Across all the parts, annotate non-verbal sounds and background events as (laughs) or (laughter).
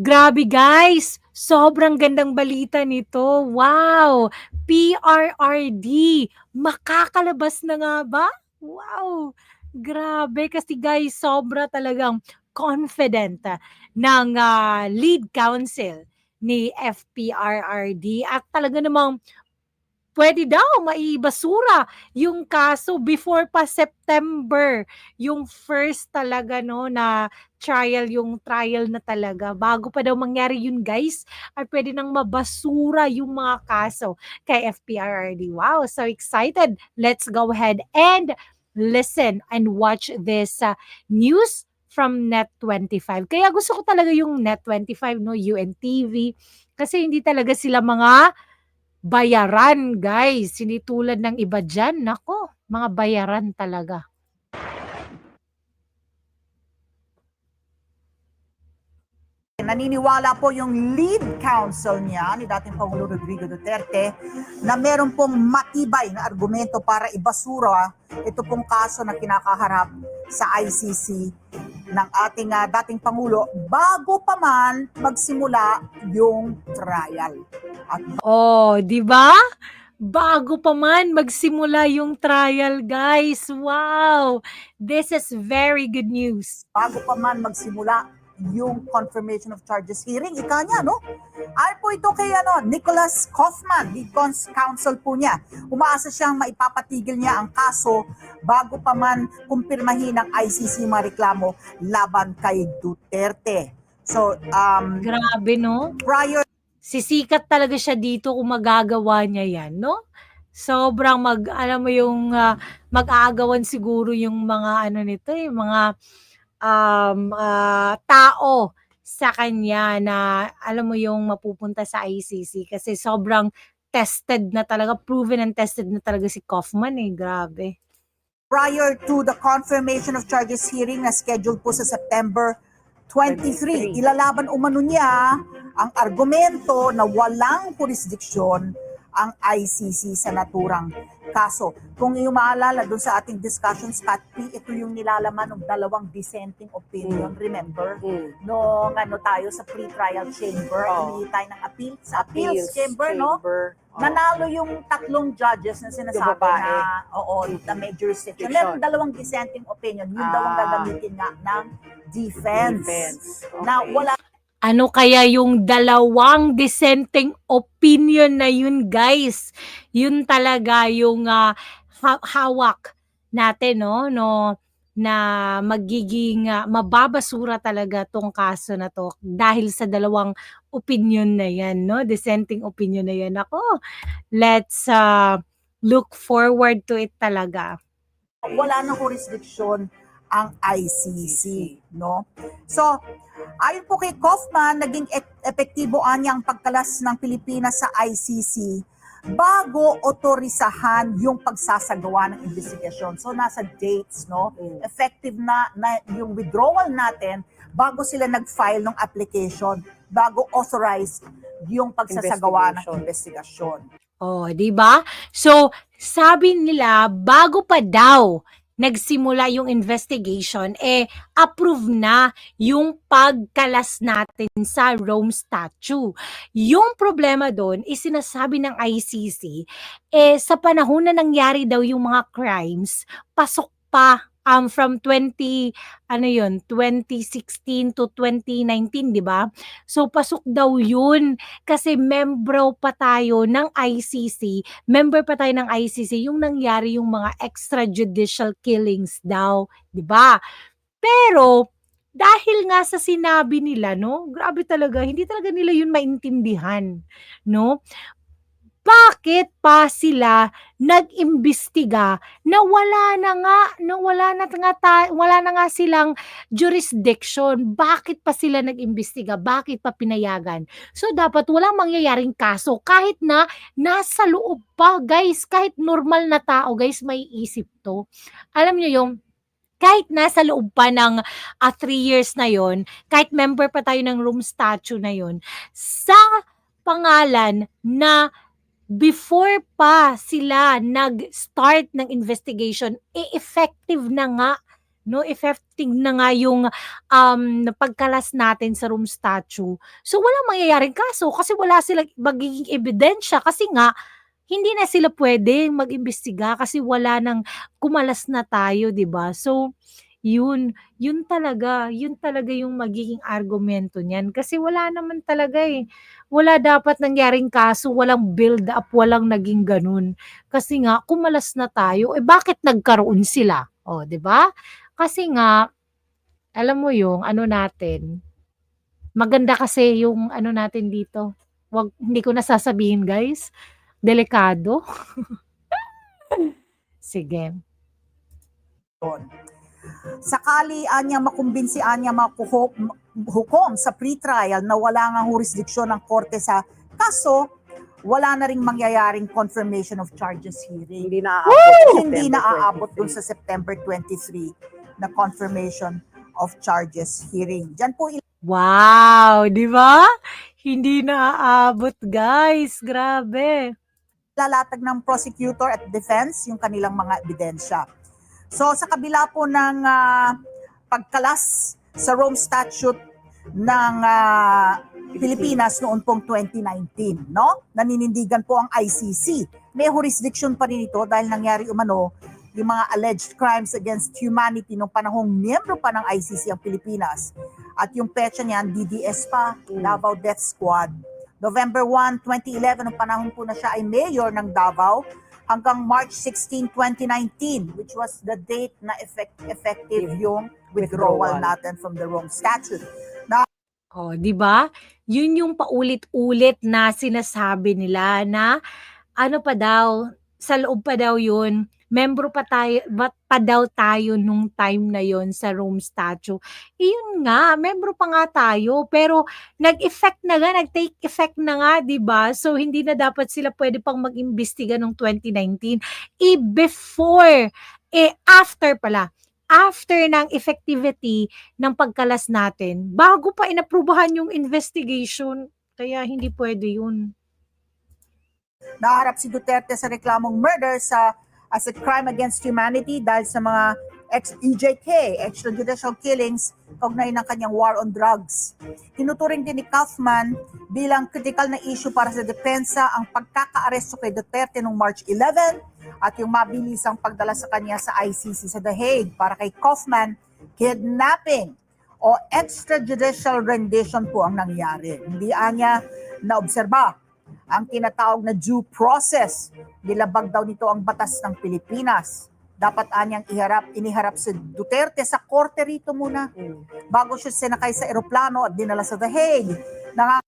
Grabe guys, sobrang gandang balita nito. Wow! PRRD, makakalabas na nga ba? Wow! Grabe kasi guys, sobra talagang confident ng ah, lead counsel ni FPRRD at talaga namang pwede daw maibasura yung kaso before pa September. Yung first talaga no na trial, yung trial na talaga. Bago pa daw mangyari yun guys, ay pwede nang mabasura yung mga kaso kay FPRRD. Wow, so excited. Let's go ahead and listen and watch this uh, news from Net25. Kaya gusto ko talaga yung Net25, no, UNTV, kasi hindi talaga sila mga bayaran guys. Hindi tulad ng iba dyan. Nako, mga bayaran talaga. Naniniwala po yung lead counsel niya ni dating Pangulo Rodrigo Duterte na meron pong matibay na argumento para ibasura ito pong kaso na kinakaharap sa ICC ng ating ah, dating Pangulo bago pa man magsimula yung trial. At Oh, 'di ba? Bago pa man magsimula yung trial, guys. Wow! This is very good news. bago pa man magsimula yung confirmation of charges hearing, ika niya, no? Ay po ito kay ano, Nicholas Kaufman, lead counsel po niya. Umaasa siyang maipapatigil niya ang kaso bago pa man kumpirmahin ng ICC mga reklamo laban kay Duterte. So, um, Grabe, no? prior Sisikat talaga siya dito kung magagawa niya yan, no? Sobrang mag, alam mo yung ah, mag-aagawan siguro yung mga ano nito, yung mga um, ah, tao sa kanya na alam mo yung mapupunta sa ICC kasi sobrang tested na talaga, proven and tested na talaga si Kaufman eh, grabe. prior to the confirmation of charges hearing na scheduled po sa September 23. Ilalaban umano niya ang argumento na walang jurisdiksyon ang ICC sa naturang kaso. Kung iyong maalala doon sa ating discussion, Scott P., ito yung nilalaman ng dalawang dissenting opinion, remember? Mm. Noong ano tayo sa pre-trial chamber, Oh. humingi tayo ng appeal sa appeals, Appeals chamber, no? chamber. Oh. Nanalo yung tatlong judges na sinasabi na, oo, na may jurisdiction. Jurisdiction. Meron dalawang dissenting opinion. Yun daw ang Ah. gagamitin nga ng defense. Defense. Na Okay. wala Ano kaya yung dalawang dissenting opinion na yun, guys? Yun talaga yung ha- hawak natin, no? no na magiging ah, mababasura talaga tong kaso na to dahil sa dalawang opinion na yan, no? Dissenting opinion na yan. Ako, let's ah, look forward to it talaga. wala ng jurisdiction ang ICC, no? So, ayon po kay Kaufman, naging ek- epektibo anya ang pagkalas ng Pilipinas sa ICC bago otorisahan yung pagsasagawa ng investigasyon. So, nasa dates, no? Mm. Effective na, na yung withdrawal natin bago sila nag-file ng application, bago authorize yung pagsasagawa ng investigasyon. Oh, 'di ba? So, sabi nila bago pa daw nagsimula yung investigation eh approve na yung pagkalas natin sa Rome Statute. Yung problema doon is sinasabi ng ICC eh sa panahon na nangyari daw yung mga crimes, pasok pa um from 20 ano yun, 2016 to 2019, 'di ba? So pasok daw yun kasi membro pa tayo ng ICC, member pa tayo ng ICC yung nangyari yung mga extrajudicial killings daw, 'di ba? Pero dahil nga sa sinabi nila, no, grabe talaga, hindi talaga nila yun maintindihan, no? Bakit pa sila nag-imbestiga na wala na nga, no, wala na nga ta- wala na nga silang jurisdiction. Bakit pa sila nag-imbestiga? Bakit pa pinayagan? So dapat walang mangyayaring kaso kahit na nasa loob pa, guys, kahit normal na tao, guys, may isip to. Alam niyo yung kahit nasa loob pa ng ah, three years na yon, kahit member pa tayo ng room statue na yon, sa pangalan na before pa sila nag-start ng investigation, e effective na nga no effective na nga yung um pagkalas natin sa room statue. So walang mangyayaring kaso kasi wala silang magiging ebidensya kasi nga hindi na sila pwede mag-imbestiga kasi wala nang kumalas na tayo, 'di ba? So yun, yun talaga, yun talaga yung magiging argumento niyan kasi wala naman talaga eh. Wala dapat nangyaring kaso, walang build up, walang naging ganun. Kasi nga kumalas na tayo, eh bakit nagkaroon sila? Oh, 'di ba? Kasi nga alam mo yung ano natin, maganda kasi yung ano natin dito. Wag hindi ko na sasabihin, guys. Delikado. (laughs) Sige. Yun. Sakali anya makumbinsi anya makuhok hukom sa pre-trial na wala nga jurisdiksyon ng korte sa kaso, wala na ring mangyayaring confirmation of charges hearing. Hindi na aabot. Hindi na aabot dun sa September 23 na confirmation of charges hearing. Diyan po Wow, 'di ba? Hindi naaabot, guys. Grabe. ilalatag ng prosecutor at defense yung kanilang mga ebidensya. So sa kabila po ng ah, pagkalas sa Rome Statute ng ah, Pilipinas noon pong 2019, no? Naninindigan po ang ICC. May jurisdiction pa rin ito dahil nangyari umano yung mga alleged crimes against humanity nung panahong miyembro pa ng ICC ang Pilipinas. At yung petsa niyan, DDS pa, Davao Death Squad. November 1, 2011, nung panahon po na siya ay mayor ng Davao, hanggang March 16, 2019, which was the date na effect, effective yung withdrawal natin from the Rome Statute. Oh, 'di ba? Yun yung paulit-ulit na sinasabi nila na ano pa daw, sa loob pa daw yun, membro pa tayo, pa daw tayo nung time na yon sa Rome Statue. Iyon nga, membro pa nga tayo, pero nag-effect na nga, nag-take effect na nga, 'di ba? So hindi na dapat sila pwede pang mag-imbestiga nung 2019. Eh before, eh after pala, after ng effectivity ng pagkalas natin, bago pa inaprubahan yung investigation, kaya hindi pwede yun. Naharap si Duterte sa reklamong murder sa as a crime against humanity dahil sa mga ex-EJK, extrajudicial killings, kaugnay ng kanyang war on drugs. Tinuturing din ni Kaufman bilang critical na issue para sa depensa ang pagkakaaresto kay Duterte noong March 11 at yung mabilisang pagdala sa kanya sa ICC sa The Hague para kay Kaufman, kidnapping o extrajudicial rendition po ang nangyari. Hindi anya na-obserba ang tinatawag na due process. Nilabag daw nito ang batas ng Pilipinas. Dapat anyang iharap, iniharap si Duterte sa korte rito muna bago siya sinakay sa eroplano at dinala sa The Hague. Nang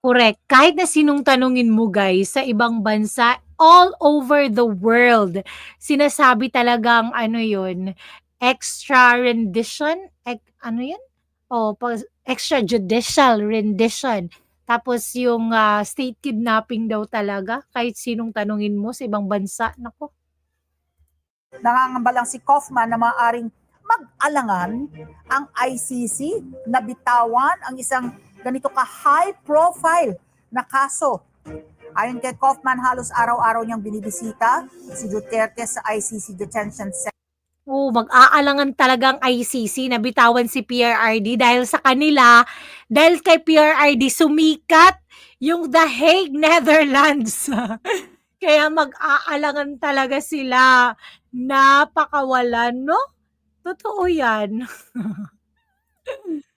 Correct. Kahit na sinong tanungin mo guys sa ibang bansa, all over the world, sinasabi talagang ano yun, extra rendition, ek, ano yun? O, pag, extrajudicial rendition. Tapos yung ah, state kidnapping daw talaga, kahit sinong tanungin mo sa ibang bansa. Nako, nangangamba lang si Kaufman na maaaring mag-alangan ang ICC na bitawan ang isang ganito ka high profile na kaso. Ayon kay Kaufman, halos araw-araw niyang binibisita si Duterte sa ICC Detention Center. Oo, mag-aalangan talagang ICC na bitawan si PRRD dahil sa kanila, dahil kay PRRD sumikat yung The Hague, Netherlands. (laughs) Kaya mag-aalangan talaga sila. Napakawalan, no? Totoo yan.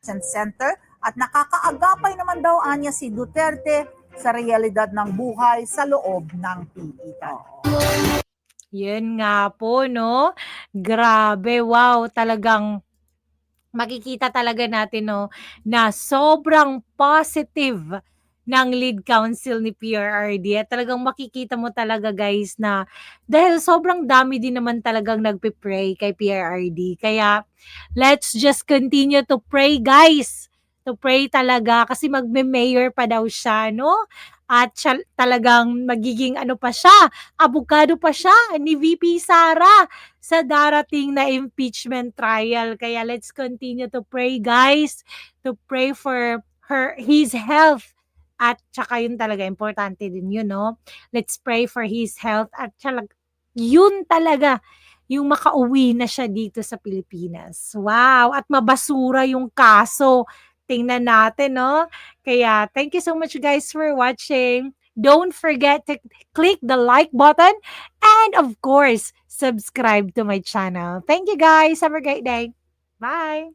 Center at nakakaagapay naman daw anya si Duterte sa realidad ng buhay sa loob ng piitan. Yan nga po, no? Grabe, wow, talagang makikita talaga natin, no, na sobrang positive ng lead counsel ni PRRD at talagang makikita mo talaga guys na dahil sobrang dami din naman talagang nagpe-pray kay PRRD. Kaya let's just continue to pray guys. To pray talaga kasi magme-mayor pa daw siya, no? At siya, talagang magiging ano pa siya, abogado pa siya ni VP Sara sa darating na impeachment trial. Kaya let's continue to pray guys, to pray for her his health at tsaka yun talaga importante din yun no let's pray for his health at tsaka yun talaga yung makauwi na siya dito sa Pilipinas. Wow! At mabasura yung kaso. Tingnan natin, no? Kaya, thank you so much guys for watching. Don't forget to click the like button and of course, subscribe to my channel. Thank you guys. Have a great day. Bye.